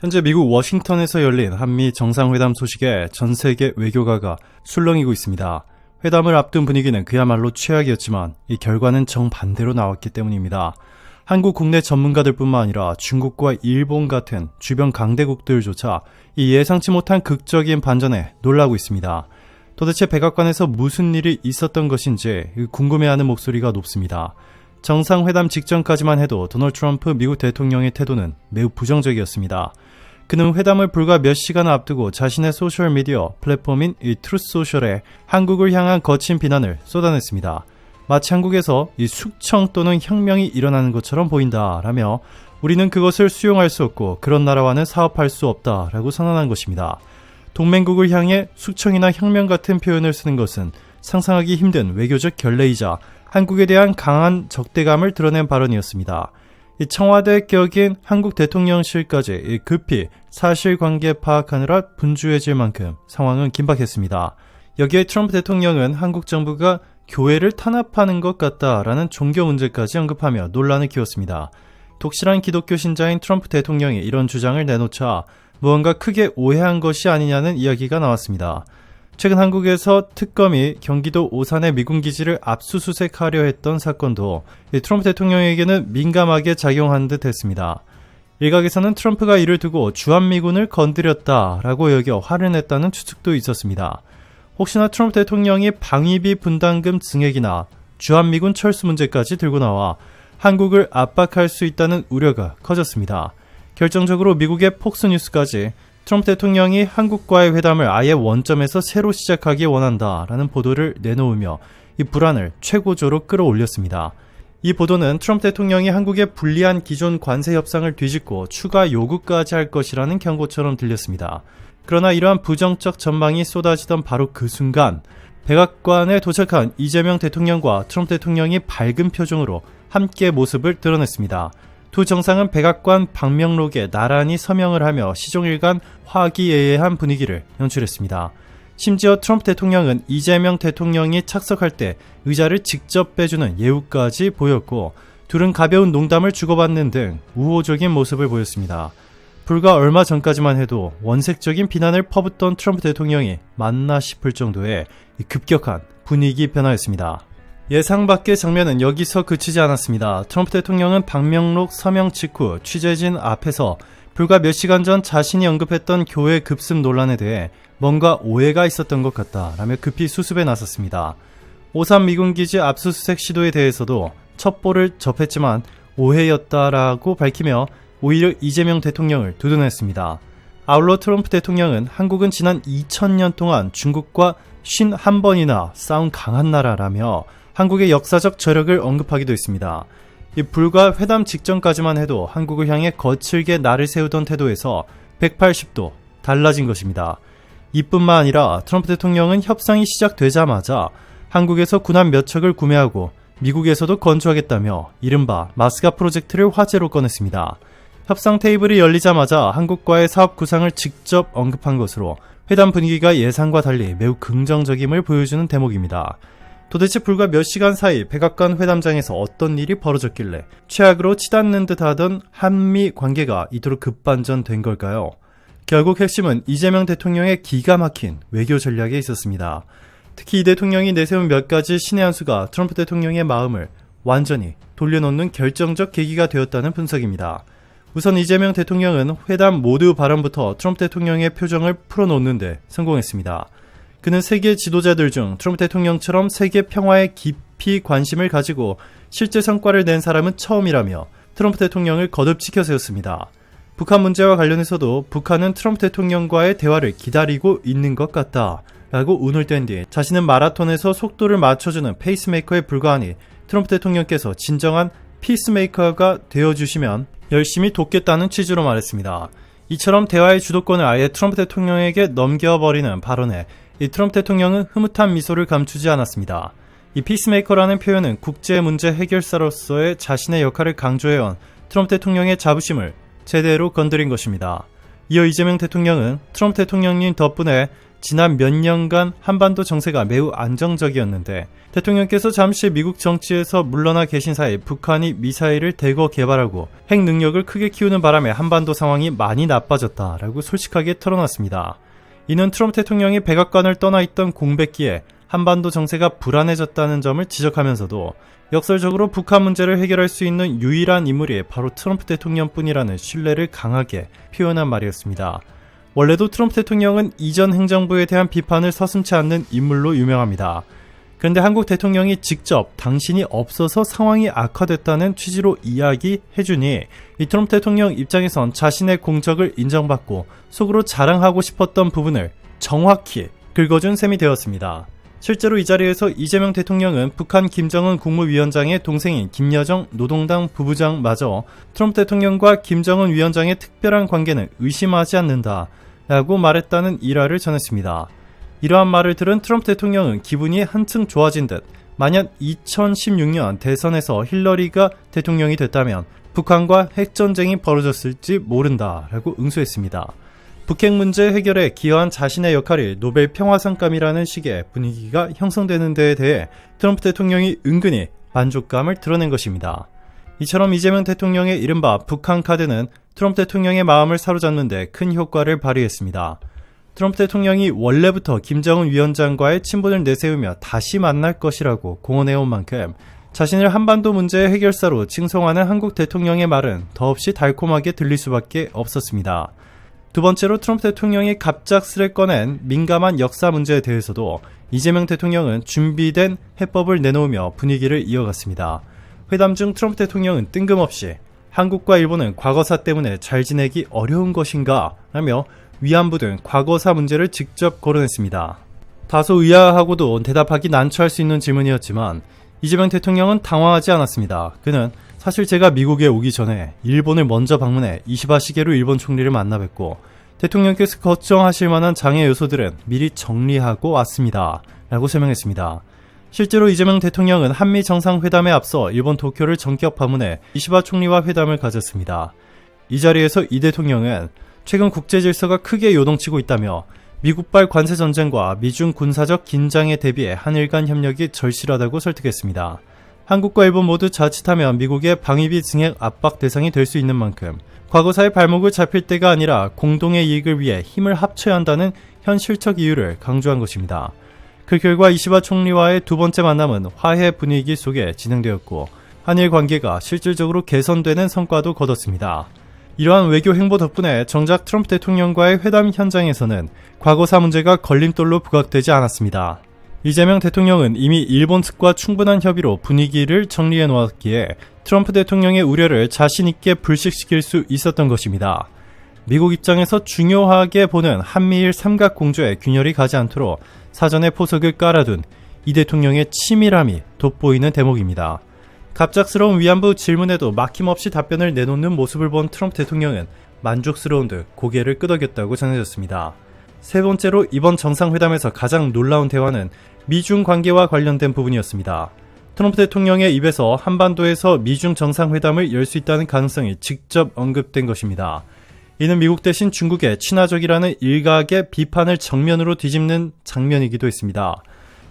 현재 미국 워싱턴에서 열린 한미 정상회담 소식에 전 세계 외교가가 술렁이고 있습니다. 회담을 앞둔 분위기는 그야말로 최악이었지만 이 결과는 정반대로 나왔기 때문입니다. 한국 국내 전문가들뿐만 아니라 중국과 일본 같은 주변 강대국들조차 이 예상치 못한 극적인 반전에 놀라고 있습니다. 도대체 백악관에서 무슨 일이 있었던 것인지 궁금해하는 목소리가 높습니다. 정상회담 직전까지만 해도 도널드 트럼프 미국 대통령의 태도는 매우 부정적이었습니다. 그는 회담을 불과 몇 시간 앞두고 자신의 소셜미디어 플랫폼인 이 트루스 소셜에 한국을 향한 거친 비난을 쏟아냈습니다. 마치 한국에서 이 숙청 또는 혁명이 일어나는 것처럼 보인다라며 우리는 그것을 수용할 수 없고 그런 나라와는 사업할 수 없다라고 선언한 것입니다. 동맹국을 향해 숙청이나 혁명 같은 표현을 쓰는 것은 상상하기 힘든 외교적 결례이자 한국에 대한 강한 적대감을 드러낸 발언이었습니다. 청와대 격인 한국 대통령실까지 급히 사실관계 파악하느라 분주해질 만큼 상황은 긴박했습니다. 여기에 트럼프 대통령은 한국 정부가 교회를 탄압하는 것 같다라는 종교 문제까지 언급하며 논란을 키웠습니다. 독실한 기독교 신자인 트럼프 대통령이 이런 주장을 내놓자 무언가 크게 오해한 것이 아니냐는 이야기가 나왔습니다. 최근 한국에서 특검이 경기도 오산의 미군 기지를 압수수색하려 했던 사건도 트럼프 대통령에게는 민감하게 작용한 듯 했습니다. 일각에서는 트럼프가 이를 두고 주한미군을 건드렸다라고 여겨 화를 냈다는 추측도 있었습니다. 혹시나 트럼프 대통령이 방위비 분담금 증액이나 주한미군 철수 문제까지 들고 나와 한국을 압박할 수 있다는 우려가 커졌습니다. 결정적으로 미국의 폭스뉴스까지 트럼프 대통령이 한국과의 회담을 아예 원점에서 새로 시작하기 원한다라는 보도를 내놓으며 이 불안을 최고조로 끌어올렸습니다. 이 보도는 트럼프 대통령이 한국의 불리한 기존 관세 협상을 뒤집고 추가 요구까지 할 것이라는 경고처럼 들렸습니다. 그러나 이러한 부정적 전망이 쏟아지던 바로 그 순간 백악관에 도착한 이재명 대통령과 트럼프 대통령이 밝은 표정으로 함께 모습을 드러냈습니다. 두 정상은 백악관 방명록에 나란히 서명을 하며 시종일관 화기애애한 분위기를 연출했습니다. 심지어 트럼프 대통령은 이재명 대통령이 착석할 때 의자를 직접 빼주는 예우까지 보였고 둘은 가벼운 농담을 주고받는 등 우호적인 모습을 보였습니다. 불과 얼마 전까지만 해도 원색적인 비난을 퍼붓던 트럼프 대통령이 맞나 싶을 정도의 급격한 분위기 변화였습니다. 예상 밖의 장면은 여기서 그치지 않았습니다. 트럼프 대통령은 박명록 서명 직후 취재진 앞에서 불과 몇 시간 전 자신이 언급했던 교회 급습 논란에 대해 뭔가 오해가 있었던 것 같다라며 급히 수습에 나섰습니다. 오산 미군기지 압수수색 시도에 대해서도 첩보를 접했지만 오해였다라고 밝히며 오히려 이재명 대통령을 두둔했습니다. 아울러 트럼프 대통령은 한국은 지난 2000년 동안 중국과 51번이나 싸운 강한 나라라며 한국의 역사적 저력을 언급하기도 했습니다. 이 불과 회담 직전까지만 해도 한국을 향해 거칠게 날을 세우던 태도에서 180도 달라진 것입니다. 이뿐만 아니라 트럼프 대통령은 협상이 시작되자마자 한국에서 군함 몇 척을 구매하고 미국에서도 건조하겠다며 이른바 마스가 프로젝트를 화제로 꺼냈습니다. 협상 테이블이 열리자마자 한국과의 사업 구상을 직접 언급한 것으로 회담 분위기가 예상과 달리 매우 긍정적임을 보여주는 대목입니다. 도대체 불과 몇 시간 사이 백악관 회담장에서 어떤 일이 벌어졌길래 최악으로 치닫는 듯 하던 한미 관계가 이토록 급반전된 걸까요? 결국 핵심은 이재명 대통령의 기가 막힌 외교 전략에 있었습니다. 특히 이 대통령이 내세운 몇 가지 신의 한 수가 트럼프 대통령의 마음을 완전히 돌려놓는 결정적 계기가 되었다는 분석입니다. 우선 이재명 대통령은 회담 모두 발언부터 트럼프 대통령의 표정을 풀어놓는데 성공했습니다. 그는 세계 지도자들 중 트럼프 대통령처럼 세계 평화에 깊이 관심을 가지고 실제 성과를 낸 사람은 처음이라며 트럼프 대통령을 거듭 지켜 세웠습니다. 북한 문제와 관련해서도 북한은 트럼프 대통령과의 대화를 기다리고 있는 것 같다. 라고 운을 뗀 뒤 자신은 마라톤에서 속도를 맞춰주는 페이스메이커에 불과하니 트럼프 대통령께서 진정한 피스메이커가 되어주시면 열심히 돕겠다는 취지로 말했습니다. 이처럼 대화의 주도권을 아예 트럼프 대통령에게 넘겨버리는 발언에 이 트럼프 대통령은 흐뭇한 미소를 감추지 않았습니다. 이 피스메이커라는 표현은 국제 문제 해결사로서의 자신의 역할을 강조해온 트럼프 대통령의 자부심을 제대로 건드린 것입니다. 이어 이재명 대통령은 트럼프 대통령님 덕분에 지난 몇 년간 한반도 정세가 매우 안정적이었는데 대통령께서 잠시 미국 정치에서 물러나 계신 사이 북한이 미사일을 대거 개발하고 핵 능력을 크게 키우는 바람에 한반도 상황이 많이 나빠졌다라고 솔직하게 털어놨습니다. 이는 트럼프 대통령이 백악관을 떠나 있던 공백기에 한반도 정세가 불안해졌다는 점을 지적하면서도 역설적으로 북한 문제를 해결할 수 있는 유일한 인물이 바로 트럼프 대통령뿐이라는 신뢰를 강하게 표현한 말이었습니다. 원래도 트럼프 대통령은 이전 행정부에 대한 비판을 서슴치 않는 인물로 유명합니다. 그런데 한국 대통령이 직접 당신이 없어서 상황이 악화됐다는 취지로 이야기해 주니 이 트럼프 대통령 입장에선 자신의 공적을 인정받고 속으로 자랑하고 싶었던 부분을 정확히 긁어준 셈이 되었습니다. 실제로 이 자리에서 이재명 대통령은 북한 김정은 국무위원장의 동생인 김여정 노동당 부부장마저 트럼프 대통령과 김정은 위원장의 특별한 관계는 의심하지 않는다 라고 말했다는 일화를 전했습니다. 이러한 말을 들은 트럼프 대통령은 기분이 한층 좋아진 듯 만약 2016년 대선에서 힐러리가 대통령이 됐다면 북한과 핵전쟁이 벌어졌을지 모른다 라고 응수했습니다. 북핵 문제 해결에 기여한 자신의 역할이 노벨 평화상감이라는 식의 분위기가 형성되는 데에 대해 트럼프 대통령이 은근히 만족감을 드러낸 것입니다. 이처럼 이재명 대통령의 이른바 북한 카드는 트럼프 대통령의 마음을 사로잡는데 큰 효과를 발휘했습니다. 트럼프 대통령이 원래부터 김정은 위원장과의 친분을 내세우며 다시 만날 것이라고 공언해온 만큼 자신을 한반도 문제의 해결사로 칭송하는 한국 대통령의 말은 더없이 달콤하게 들릴 수밖에 없었습니다. 두 번째로 트럼프 대통령이 갑작스레 꺼낸 민감한 역사 문제에 대해서도 이재명 대통령은 준비된 해법을 내놓으며 분위기를 이어갔습니다. 회담 중 트럼프 대통령은 뜬금없이 한국과 일본은 과거사 때문에 잘 지내기 어려운 것인가 라며 위안부 등 과거사 문제를 직접 거론했습니다. 다소 의아하고도 대답하기 난처할 수 있는 질문이었지만 이재명 대통령은 당황하지 않았습니다. 그는 사실 제가 미국에 오기 전에 일본을 먼저 방문해 이시바 시게로 일본 총리를 만나 뵙고 대통령께서 걱정하실 만한 장애 요소들은 미리 정리하고 왔습니다. 라고 설명했습니다. 실제로 이재명 대통령은 한미 정상회담에 앞서 일본 도쿄를 전격 방문해 이시바 총리와 회담을 가졌습니다. 이 자리에서 이 대통령은 최근 국제 질서가 크게 요동치고 있다며 미국발 관세 전쟁과 미중 군사적 긴장에 대비해 한일 간 협력이 절실하다고 설득했습니다. 한국과 일본 모두 자칫하면 미국의 방위비 증액 압박 대상이 될 수 있는 만큼 과거사의 발목을 잡힐 때가 아니라 공동의 이익을 위해 힘을 합쳐야 한다는 현실적 이유를 강조한 것입니다. 그 결과 이시바 총리와의 두 번째 만남은 화해 분위기 속에 진행되었고 한일 관계가 실질적으로 개선되는 성과도 거뒀습니다. 이러한 외교 행보 덕분에 정작 트럼프 대통령과의 회담 현장에서는 과거사 문제가 걸림돌로 부각되지 않았습니다. 이재명 대통령은 이미 일본 측과 충분한 협의로 분위기를 정리해 놓았기에 트럼프 대통령의 우려를 자신있게 불식시킬 수 있었던 것입니다. 미국 입장에서 중요하게 보는 한미일 삼각공조에 균열이 가지 않도록 사전에 포석을 깔아둔 이 대통령의 치밀함이 돋보이는 대목입니다. 갑작스러운 위안부 질문에도 막힘없이 답변을 내놓는 모습을 본 트럼프 대통령은 만족스러운 듯 고개를 끄덕였다고 전해졌습니다. 세 번째로 이번 정상회담에서 가장 놀라운 대화는 미중 관계와 관련된 부분이었습니다. 트럼프 대통령의 입에서 한반도에서 미중 정상회담을 열 수 있다는 가능성이 직접 언급된 것입니다. 이는 미국 대신 중국의 친화적이라는 일각의 비판을 정면으로 뒤집는 장면이기도 했습니다.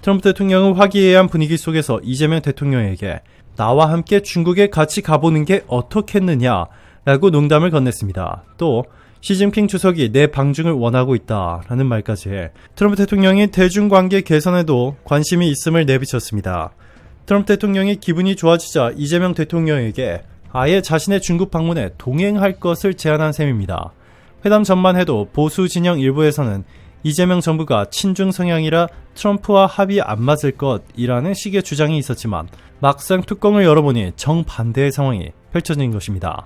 트럼프 대통령은 화기애애한 분위기 속에서 이재명 대통령에게 나와 함께 중국에 같이 가보는 게 어떻겠느냐 라고 농담을 건넸습니다. 또 시진핑 주석이 내 방중을 원하고 있다 라는 말까지 해 트럼프 대통령이 대중관계 개선에도 관심이 있음을 내비쳤습니다. 트럼프 대통령이 기분이 좋아지자 이재명 대통령에게 아예 자신의 중국 방문에 동행할 것을 제안한 셈입니다. 회담 전만 해도 보수 진영 일부에서는 이재명 정부가 친중 성향이라 트럼프와 합이 안 맞을 것이라는 식의 주장이 있었지만 막상 뚜껑을 열어보니 정반대의 상황이 펼쳐진 것입니다.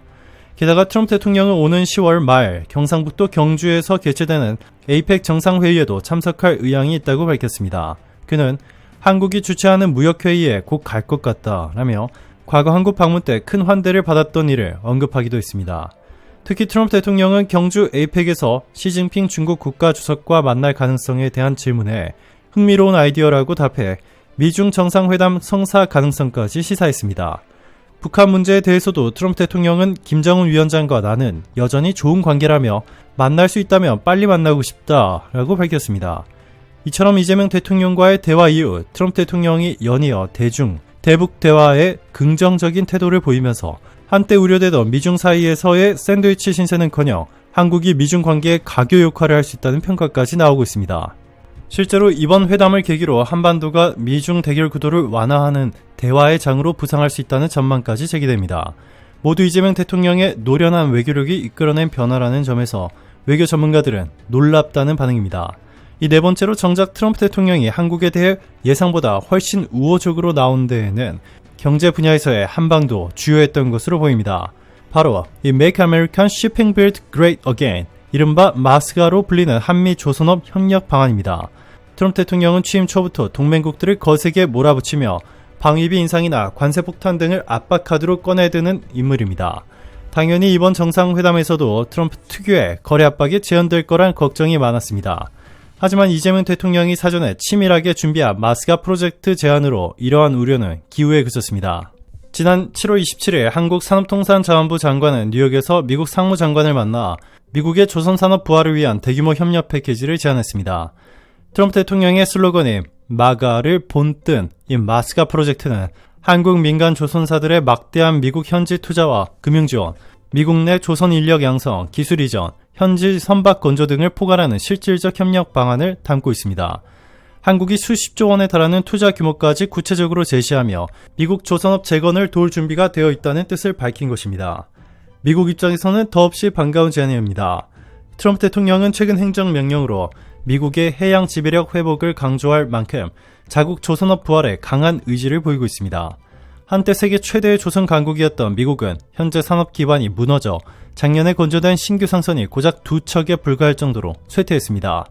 게다가 트럼프 대통령은 오는 10월 말 경상북도 경주에서 개최되는 에이펙 정상회의에도 참석할 의향이 있다고 밝혔습니다. 그는 한국이 주최하는 무역회의에 곧 갈 것 같다라며 과거 한국 방문 때 큰 환대를 받았던 일을 언급하기도 했습니다. 특히 트럼프 대통령은 경주 에이펙에서 시진핑 중국 국가주석과 만날 가능성에 대한 질문에 흥미로운 아이디어라고 답해 미중 정상회담 성사 가능성까지 시사했습니다. 북한 문제에 대해서도 트럼프 대통령은 김정은 위원장과 나는 여전히 좋은 관계라며 만날 수 있다면 빨리 만나고 싶다라고 밝혔습니다. 이처럼 이재명 대통령과의 대화 이후 트럼프 대통령이 연이어 대중, 대북 대화에 긍정적인 태도를 보이면서 한때 우려되던 미중 사이에서의 샌드위치 신세는커녕 한국이 미중 관계에 가교 역할을 할 수 있다는 평가까지 나오고 있습니다. 실제로 이번 회담을 계기로 한반도가 미중 대결 구도를 완화하는 대화의 장으로 부상할 수 있다는 전망까지 제기됩니다. 모두 이재명 대통령의 노련한 외교력이 이끌어낸 변화라는 점에서 외교 전문가들은 놀랍다는 반응입니다. 이 네 번째로 정작 트럼프 대통령이 한국에 대해 예상보다 훨씬 우호적으로 나온 데에는 경제 분야에서의 한방도 주요했던 것으로 보입니다. 바로 이 Make American Shipping Build Great Again, 이른바 마스가로 불리는 한미 조선업 협력 방안입니다. 트럼프 대통령은 취임 초부터 동맹국들을 거세게 몰아붙이며 방위비 인상이나 관세 폭탄 등을 압박카드로 꺼내드는 인물입니다. 당연히 이번 정상회담에서도 트럼프 특유의 거래 압박이 재현될 거란 걱정이 많았습니다. 하지만 이재명 대통령이 사전에 치밀하게 준비한 마스가 프로젝트 제안으로 이러한 우려는 기후에 그쳤습니다. 지난 7월 27일 한국 산업통상자원부 장관은 뉴욕에서 미국 상무장관을 만나 미국의 조선산업 부활을 위한 대규모 협력 패키지를 제안했습니다. 트럼프 대통령의 슬로건인 마가를 본뜬 이 마스가 프로젝트는 한국 민간 조선사들의 막대한 미국 현지 투자와 금융 지원, 미국 내 조선 인력 양성, 기술 이전, 현지 선박 건조 등을 포괄하는 실질적 협력 방안을 담고 있습니다. 한국이 수십조 원에 달하는 투자 규모까지 구체적으로 제시하며 미국 조선업 재건을 도울 준비가 되어 있다는 뜻을 밝힌 것입니다. 미국 입장에서는 더없이 반가운 제안입니다. 트럼프 대통령은 최근 행정명령으로 미국의 해양 지배력 회복을 강조할 만큼 자국 조선업 부활에 강한 의지를 보이고 있습니다. 한때 세계 최대의 조선 강국이었던 미국은 현재 산업 기반이 무너져 작년에 건조된 신규 상선이 고작 두 척에 불과할 정도로 쇠퇴했습니다.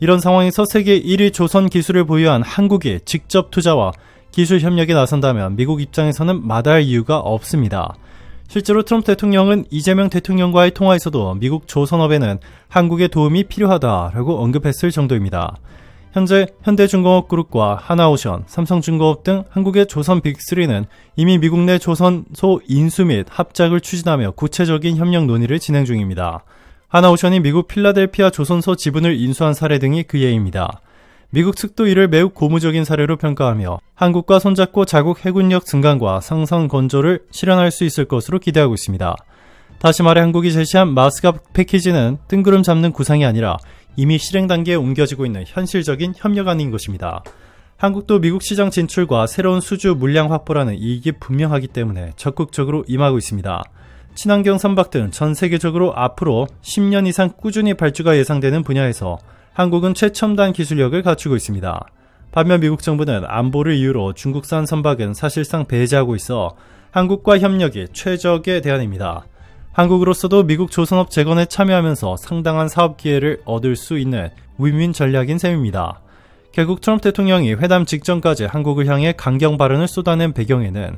이런 상황에서 세계 1위 조선 기술을 보유한 한국이 직접 투자와 기술 협력에 나선다면 미국 입장에서는 마다할 이유가 없습니다. 실제로 트럼프 대통령은 이재명 대통령과의 통화에서도 미국 조선업에는 한국의 도움이 필요하다라고 언급했을 정도입니다. 현재 현대중공업 그룹과 하나오션, 삼성중공업 등 한국의 조선 빅3는 이미 미국 내 조선소 인수 및 합작을 추진하며 구체적인 협력 논의를 진행 중입니다. 하나오션이 미국 필라델피아 조선소 지분을 인수한 사례 등이 그 예입니다. 미국 측도 이를 매우 고무적인 사례로 평가하며 한국과 손잡고 자국 해군력 증강과 상선 건조를 실현할 수 있을 것으로 기대하고 있습니다. 다시 말해 한국이 제시한 마스갑 패키지는 뜬구름 잡는 구상이 아니라 이미 실행 단계에 옮겨지고 있는 현실적인 협력안인 것입니다. 한국도 미국 시장 진출과 새로운 수주 물량 확보라는 이익이 분명하기 때문에 적극적으로 임하고 있습니다. 친환경 선박 등 전 세계적으로 앞으로 10년 이상 꾸준히 발주가 예상되는 분야에서 한국은 최첨단 기술력을 갖추고 있습니다. 반면 미국 정부는 안보를 이유로 중국산 선박은 사실상 배제하고 있어 한국과 협력이 최적의 대안입니다. 한국으로서도 미국 조선업 재건에 참여하면서 상당한 사업 기회를 얻을 수 있는 윈윈 전략인 셈입니다. 결국 트럼프 대통령이 회담 직전까지 한국을 향해 강경 발언을 쏟아낸 배경에는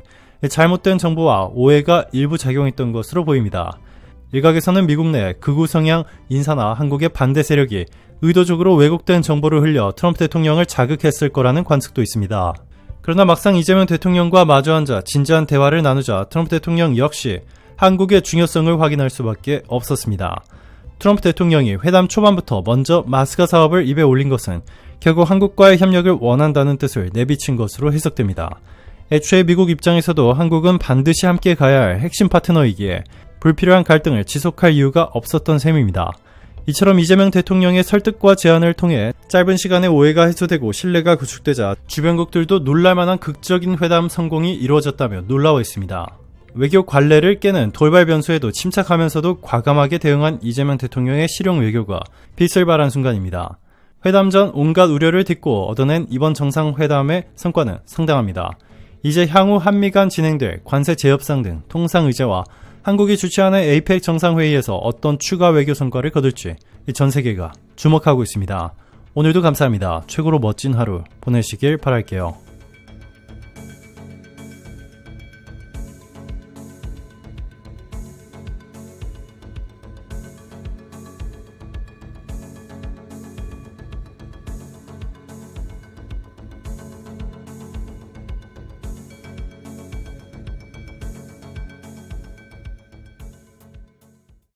잘못된 정보와 오해가 일부 작용했던 것으로 보입니다. 일각에서는 미국 내 극우 성향 인사나 한국의 반대 세력이 의도적으로 왜곡된 정보를 흘려 트럼프 대통령을 자극했을 거라는 관측도 있습니다. 그러나 막상 이재명 대통령과 마주 앉아 진지한 대화를 나누자 트럼프 대통령 역시 한국의 중요성을 확인할 수밖에 없었습니다. 트럼프 대통령이 회담 초반부터 먼저 마스가 사업을 입에 올린 것은 결국 한국과의 협력을 원한다는 뜻을 내비친 것으로 해석됩니다. 애초에 미국 입장에서도 한국은 반드시 함께 가야 할 핵심 파트너이기에 불필요한 갈등을 지속할 이유가 없었던 셈입니다. 이처럼 이재명 대통령의 설득과 제안을 통해 짧은 시간에 오해가 해소되고 신뢰가 구축되자 주변국들도 놀랄만한 극적인 회담 성공이 이루어졌다며 놀라워했습니다. 외교 관례를 깨는 돌발 변수에도 침착하면서도 과감하게 대응한 이재명 대통령의 실용 외교가 빛을 발한 순간입니다. 회담 전 온갖 우려를 딛고 얻어낸 이번 정상회담의 성과는 상당합니다. 이제 향후 한미 간 진행될 관세 재협상 등 통상 의제와 한국이 주최하는 에이펙 정상회의에서 어떤 추가 외교 성과를 거둘지 전 세계가 주목하고 있습니다. 오늘도 감사합니다. 최고로 멋진 하루 보내시길 바랄게요.